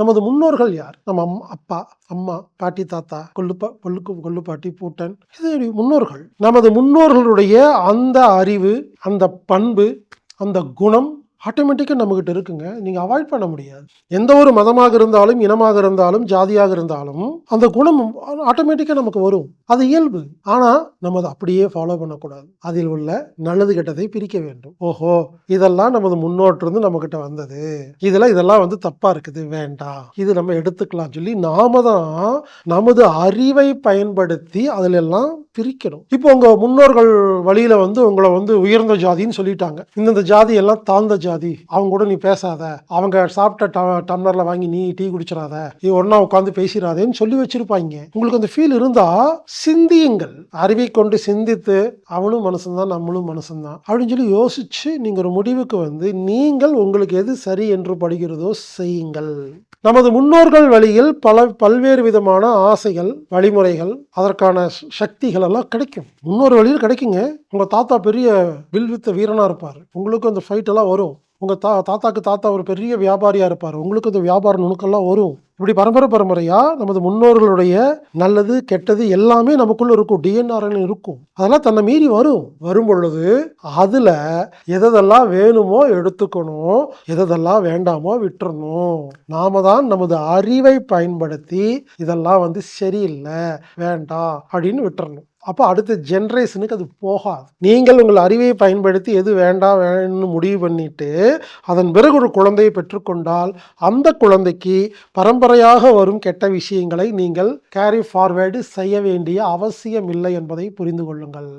நமது முன்னோர்கள் யார்? நம்ம அம்மா அப்பா அம்மா பாட்டி தாத்தா கொல்லுப்பா கொல்லுக்கு கொள்ளுப்பாட்டி பூட்டன் இது முன்னோர்கள். நமது முன்னோர்களுடைய அந்த அறிவு அந்த பண்பு அந்த குணம் ஆட்டோமேட்டிக்காக நம்மக்கிட்ட இருக்குங்க. நீங்கள் அவாய்ட் பண்ண முடியாது. எந்த ஒரு மதமாக இருந்தாலும் இனமாக இருந்தாலும் ஜாதியாக இருந்தாலும் அந்த குணம் ஆட்டோமேட்டிக்காக நமக்கு வரும். அது இயல்பு. ஆனால் நம்ம அதை அப்படியே ஃபாலோ பண்ணக்கூடாது. அதில் உள்ள நல்லது கெட்டதை பிரிக்க வேண்டும். ஓஹோ இதெல்லாம் நமது முன்னோட்டிருந்து நம்மக்கிட்ட வந்தது. இதில் இதெல்லாம் வந்து தப்பாக இருக்குது. வேண்டாம். இது நம்ம எடுத்துக்கலாம் சொல்லி நாம தான் நமது அறிவை பயன்படுத்தி அதில் எல்லாம் பிரிக்கணும். இப்போ உங்கள் முன்னோர்கள் வழியில் வந்து உங்களை வந்து உயர்ந்த ஜாதின்னு சொல்லிட்டாங்க. இந்தந்த ஜாதி எல்லாம் தாழ்ந்த ஜாதி. அவங்க கூட நீ பேசாத. அவங்க சாப்பிட்ட ட- டம்ளர்ல வாங்கி நீ டீ குடிச்சிடாத. நீ ஒண்ணா உட்காந்து பேசிடாதேன்னு சொல்லி வச்சிருப்பாங்க உங்களுக்கு அந்த ஃபீல் இருந்தா சிந்தியுங்கள். அறிவை கொண்டு சிந்தித்து அவனும் மனுஷன்தான் நம்மளும் மனுஷன்தான். அப்படின்னு சொல்லி யோசிச்சு நீங்க ஒரு முடிவுக்கு வந்து நீங்கள் உங்களுக்கு எது சரி என்று படுகிறதோ செய்யுங்கள். நமது முன்னோர்கள் வழியில் பல பல்வேறு விதமான ஆசைகள் வழிமுறைகள் அதற்கான சக்திகள் எல்லாம் கிடைக்கும். முன்னோர் வழியில் கிடைக்குங்க. உங்கள் தாத்தா பெரிய வில் வித்த வீரனாக இருப்பார். உங்களுக்கு அந்த ஃபைட் எல்லாம் வரும். உங்கள் தா தாத்தாக்கு தாத்தா ஒரு பெரிய வியாபாரியாக இருப்பார். உங்களுக்கு அந்த வியாபார நுணுக்கெல்லாம் வரும். இப்படி பரம்பரை பரம்பரையாக நமது முன்னோர்களுடைய நல்லது கெட்டது எல்லாமே நமக்குள்ள இருக்கும். டிஎன்ஆர்எல் இருக்கும். அதெல்லாம் தன்னை மீறி வரும். வரும் பொழுது அதில் எதெல்லாம் வேணுமோ எடுத்துக்கணும். எதெல்லாம் வேண்டாமோ விட்டுறணும். நாம தான் நமது அறிவை பயன்படுத்தி இதெல்லாம் வந்து சரியில்லை. வேண்டாம் அப்படின்னு விட்டுறணும். அப்போ அடுத்த ஜென்ரேஷனுக்கு அது போகாது. நீங்கள் உங்கள் அறிவை பயன்படுத்தி எது வேண்டாம் வேணும்னு முடிவு பண்ணிட்டு அதன் பிறகு ஒரு குழந்தையை பெற்றுக்கொண்டால் அந்த குழந்தைக்கு பரம்பரையாக வரும் கெட்ட விஷயங்களை நீங்கள் கேரி ஃபார்வேர்டு செய்ய வேண்டிய அவசியம் இல்லை என்பதை புரிந்து கொள்ளுங்கள்.